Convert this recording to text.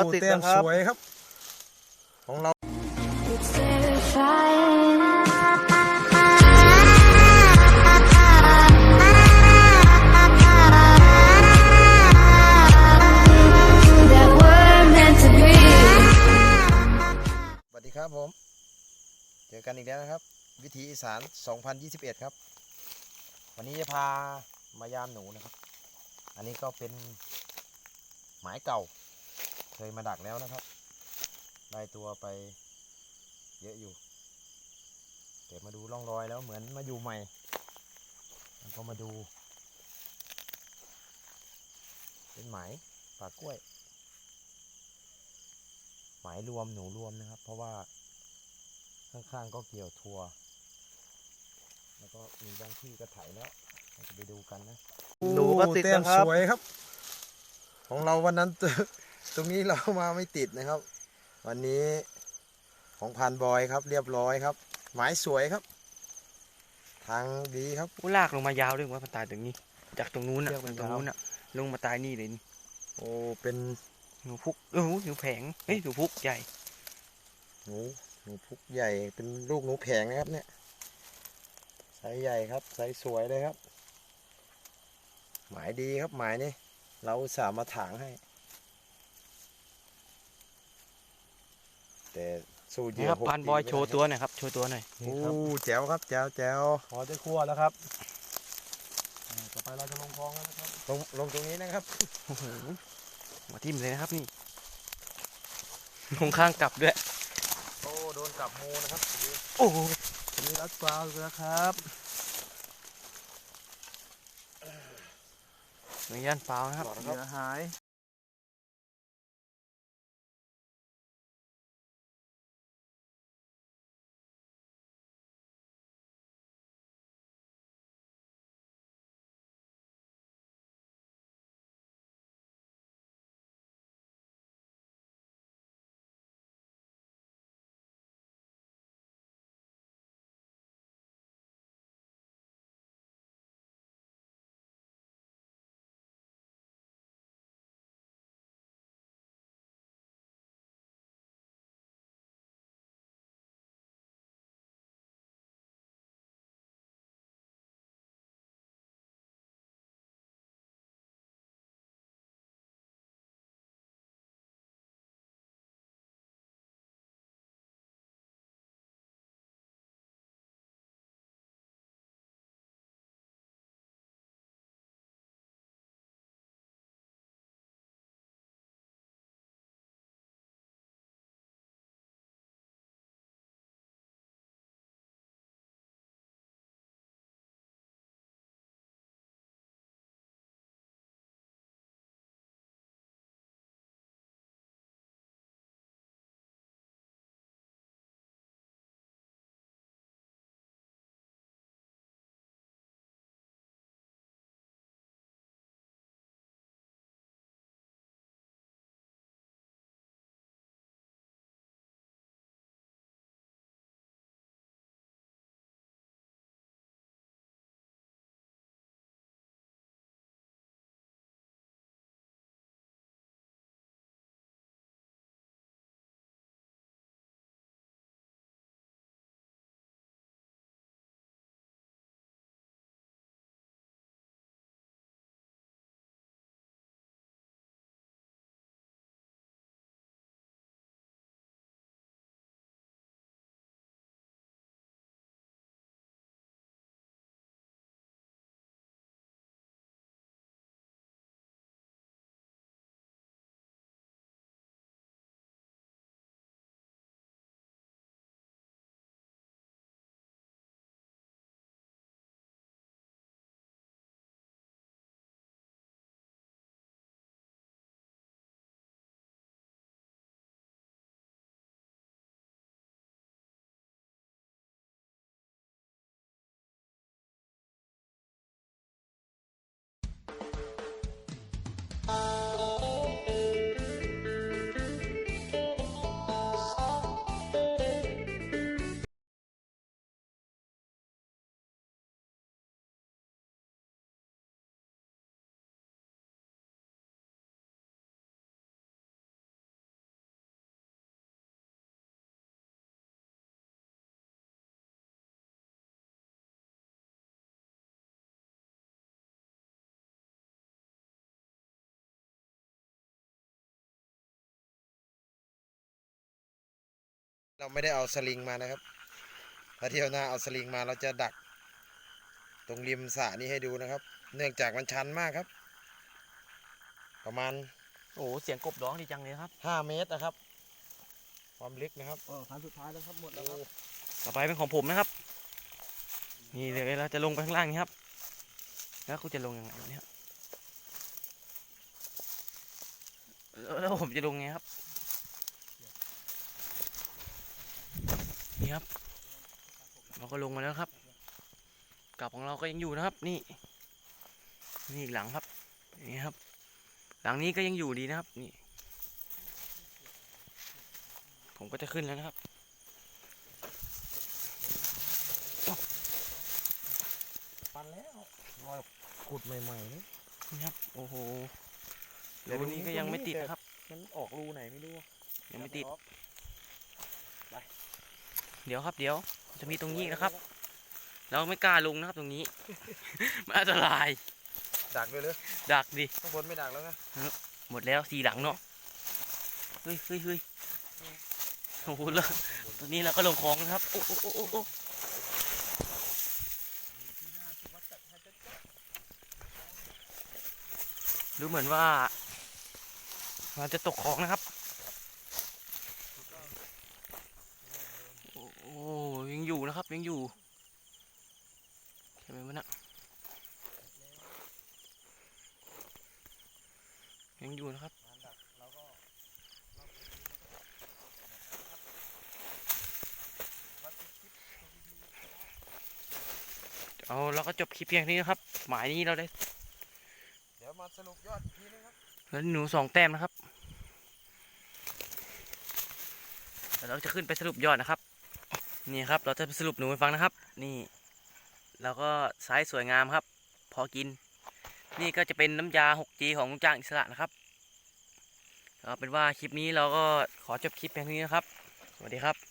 ก็ติดแต้มนะครับสวยครับ ของเรา It's terrifying. That we're meant to be. สวัสดีครับผม เจอกันอีกแล้วนะครับ วิถีอีสาน 2021 ครับ วันนี้จะพามายามหนูนะครับ อันนี้ก็เป็นหมายเก่า เคยมาดักแล้วนะครับ ได้ตัวไปเยอะอยู่แต่มาดูร่องรอยแล้วเหมือนมาอยู่ใหม่แล้วก็มาดู เป็นหมายป่ากล้วย หมายรวมหนูรวมนะครับ เพราะว่าข้างๆก็เกี่ยวทัวแล้วก็มีบางที่ก็ไถแล้วเราจะไปดูกันนะหนูก็ติดแต้มนะครับสวยครับ ของเราวันนั้น ตรงนี้เรามาไม่ติดนะครับ วันนี้ของพันบอยครับ เรียบร้อยครับ หมายสวยครับ ทางดีครับกูลากลงมายาวด้วยว่ามันตายตรงนี้ จากตรงนู้นน่ะเชือกมันตรงยาวนู้นน่ะลงมาตายนี่เลยนี่โอ้เป็นหนูพุกเออหนูแผงเฮ้ยหนูพุกใหญ่หนูหนูพุกใหญ่เป็นลูกหนูแผงนะครับเนี่ยไซส์ใหญ่ครับไซส์สวยเลยครับ หมายดีครับหมายนี่เราอุตสาห์มาถางให้ แต่สู้เหยื่นี่อครับหกพันบอยปีโชว์ไม่ได้ตัวหน่อยครับโชว์ตัวหน่อยโอ้แจ๋วครับแจ๋วแจ๋วพอจะคั่วแล้วครับอ่าต่อไปเราจะลงคลองแล้วนะครับลงลงตรงนี้นะครับโอ้โหหัวทิ่มเลยนะครับนี่ลงข้างกลับด้วยโอ้โดนกับงูนะครับโอ้โหวันนี้รัดฟาวล์แล้วครับเหมือนยันเปล่านะครับเหยื่อหาย เราไม่ได้เอาสลิงมานะครับถ้าเที่ยวหน้าเอาสลิงมาเราจะดัก ตรงริมสระนี้ให้ดูนะครับ เนื่องจากมันชันมากครับ ประมาณโอ้โหเสียงกบร้องดีจังเลยครับ5เมตรนะครับ ความลึกนะครับเออคันสุดท้ายแล้วครับหมดแล้วครับต่อไปเป็นของผมนะครับ นี่เดี๋ยวเราจะลงไปข้างล่างนี้ครับ แล้วกูจะลงยังไงวะเนี่ยแล้วแล้วผมจะลงไงครับ นี่ครับ เราก็ลงมาแล้วครับกลับของเราก็ยังอยู่นะครับ นี่ นี่อีกหลังครับ นี่ครับ หลังนี้ก็ยังอยู่ดีนะครับ นี่ ผมก็จะขึ้นแล้วนะครับปันแล้วรอยขุดใหม่ๆนี่นี่ครับ โอ้โหเดี๋ยวรูดูนี้ก็ยังไม่ติดนะครับ มันออกรูไหนไม่รู้อะยังไม่ติด เดี๋ยวครับเดี๋ยวจะมีตรงนี้นะครับ เราไม่กล้าลงนะครับตรงนี้ มันอันตราย ดักด้วยเลยดักดิข้างบนไม่ดักแล้วนะหมดแล้วสีหลังเนาะเฮ้ยเฮ้ยเฮ้ยโอ้โหแล้วตอนนี้เราก็ลงคลองนะครับโอ้โอ้โอ้โอ้โอ้ดูเหมือนว่าเราจะตกคลองนะครับ โอ้โอ้ ยังอยู่นะครับยังอยู่ใช่ไหมมันนะยังอยู่นะครับเอาเราก็จบคลิปเพียงเท่านี้นะครับ หมายนี้เราได้ เดี๋ยวมาสรุปยอดอีกทีนึงครับแล้วหนูสองแต้มนะครับเดี๋ยวเราจะขึ้นไปสรุปยอดนะครับ นี่ครับ เราจะสรุปหนูให้ฟังนะครับ นี่ แล้วก็ไซส์สวยงามครับ พอกิน นี่ก็จะเป็นน้ำยา 6G ของลุงจ้างอิสระนะครับเอาเป็นว่าคลิปนี้เราก็ขอจบคลิปเพียงเท่านี้นะครับ สวัสดีครับ